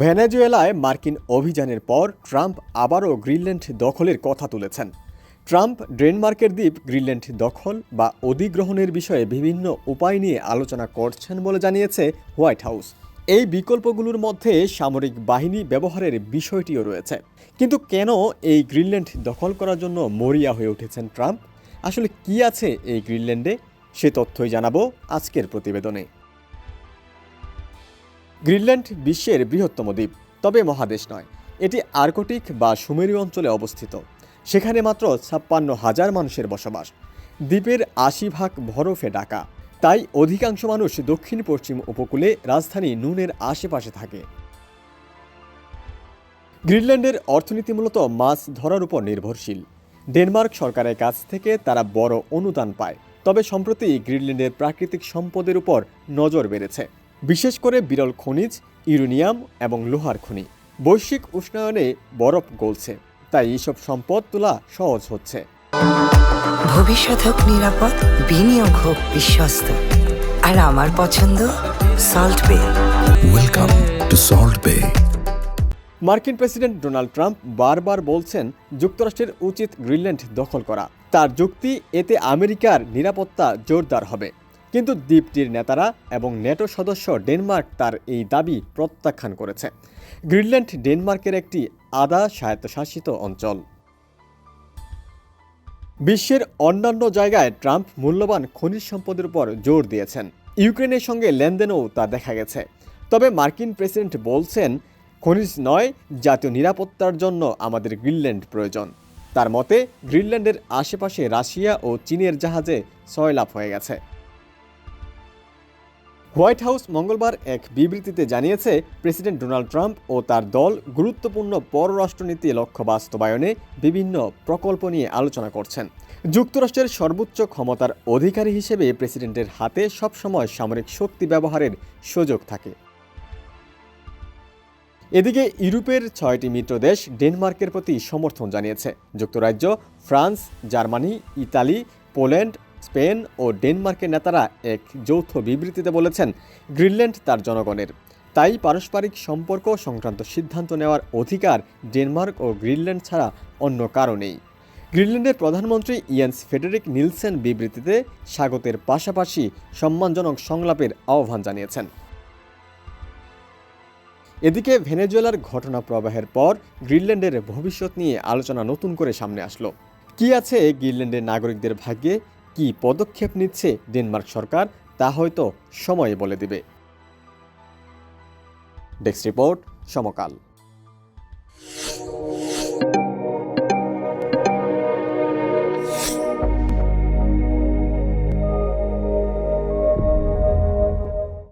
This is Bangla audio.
ভেনেজুয়েলায় মার্কিন অভিযানের পর ট্রাম্প আবারও গ্রিনল্যান্ড দখলের কথা তুলেছেন। ট্রাম্প ডেনমার্কের দ্বীপ গ্রিনল্যান্ড দখল বা অধিগ্রহণের বিষয়ে বিভিন্ন উপায় নিয়ে আলোচনা করছেন বলে জানিয়েছে হোয়াইট হাউস। এই বিকল্পগুলোর মধ্যে সামরিক বাহিনী ব্যবহারের বিষয়টিও রয়েছে। কিন্তু কেন এই গ্রিনল্যান্ড দখল করার জন্য মরিয়া হয়ে উঠেছেন ট্রাম্প? আসলে কি আছে এই গ্রিনল্যান্ডে? সে তথ্যই জানাব আজকের প্রতিবেদনে। গ্রিনল্যান্ড বিশ্বের বৃহত্তম দ্বীপ, তবে মহাদেশ নয়। এটি আর্কটিক বা সুমেরু অঞ্চলে অবস্থিত। সেখানে মাত্র ছাপ্পান্ন হাজার মানুষের বসবাস। দ্বীপের আশি ভাগ বরফে ঢাকা। তাই অধিকাংশ মানুষ দক্ষিণ পশ্চিম উপকূলে রাজধানী নুনের আশেপাশে থাকে। গ্রিনল্যান্ডের অর্থনীতি মূলত মাছ ধরার উপর নির্ভরশীল। ডেনমার্ক সরকারের কাছ থেকে তারা বড় অনুদান পায়। তবে সম্প্রতি গ্রিনল্যান্ডের প্রাকৃতিক সম্পদের উপর নজর বেড়েছে। বিশেষ করে বিরল খনিজ ইউরেনিয়াম এবং লোহার খনি। বৈশ্বিক উষ্ণায়নে বরফ গলছে তাই এইসব সম্পদ তোলা সহজ হচ্ছে। ভবিষ্যৎ হোক নিরাপদ বিনিয়োগ হোক বিশ্বস্ত। আর আমার পছন্দ সল্ট বে Welcome to Salt Bay. মার্কিন প্রেসিডেন্ট ডোনাল্ড ট্রাম্প বারবার বলছেন যুক্তরাষ্ট্রের উচিত গ্রিনল্যান্ড দখল করা। তার যুক্তি এতে আমেরিকার নিরাপত্তা জোরদার হবে। কিন্তু দ্বীপটির নেতারা এবং নেটো সদস্য ডেনমার্ক তার এই দাবি প্রত্যাখ্যান করেছে। গ্রিনল্যান্ড ডেনমার্কের একটি আধা স্বায়ত্তশাসিত অঞ্চল। বিশ্বের অন্যান্য জায়গায় ট্রাম্প মূল্যবান খনিজ সম্পদের উপর জোর দিয়েছেন। ইউক্রেনের সঙ্গে লেনদেনও তা দেখা গেছে। তবে মার্কিন প্রেসিডেন্ট বলছেন, খনিজ নয়, জাতীয় নিরাপত্তার জন্য আমাদের গ্রিনল্যান্ড প্রয়োজন। তার মতে, গ্রিনল্যান্ডের আশেপাশে রাশিয়া ও চীনের জাহাজে সয়লাভ হয়ে গেছে। হোয়াইট হাউস মঙ্গলবার এক বিবৃতিতে জানিয়েছে, প্রেসিডেন্ট ডোনাল্ড ট্রাম্প ও তার দল গুরুত্বপূর্ণ পররাষ্ট্রনীতি লক্ষ্য বাস্তবায়নে বিভিন্ন প্রকল্প নিয়ে আলোচনা করছেন। যুক্তরাষ্ট্রের সর্বোচ্চ ক্ষমতার অধিকারী হিসেবে প্রেসিডেন্টের হাতে সবসময় সামরিক শক্তি ব্যবহারের সুযোগ থাকে। এদিকে ইউরোপের ছয়টি মিত্র দেশ ডেনমার্কের প্রতি সমর্থন জানিয়েছে। যুক্তরাজ্য, France, Germany, Italy, Poland Spain ও ডেনমার্কের নেতারা এক যৌথ বিবৃতিতে বলেছেন, গ্রিনল্যান্ড তার জনগণের। তাই পারস্পরিক সম্পর্ক সংক্রান্ত সিদ্ধান্ত নেওয়ার অধিকার ডেনমার্ক ও গ্রিনল্যান্ড ছাড়া অন্য কারও নেই। গ্রিনল্যান্ডের প্রধানমন্ত্রী ইয়ান্স ফেডেরিক নিলসেন বিবৃতিতে স্বাগতের পাশাপাশি সম্মানজনক সংলাপের আহ্বান জানিয়েছেন। এদিকে ভেনেজুয়েলার ঘটনা প্রবাহের পর গ্রিনল্যান্ডের ভবিষ্যৎ নিয়ে আলোচনা নতুন করে সামনে আসলো। কি আছে গ্রিনল্যান্ডের নাগরিকদের ভাগ্যে? কি পদক্ষেপ নিচ্ছে ডেনমার্ক সরকার তা হয়তো সময়ে বলে দিবে। Desk report Samakal.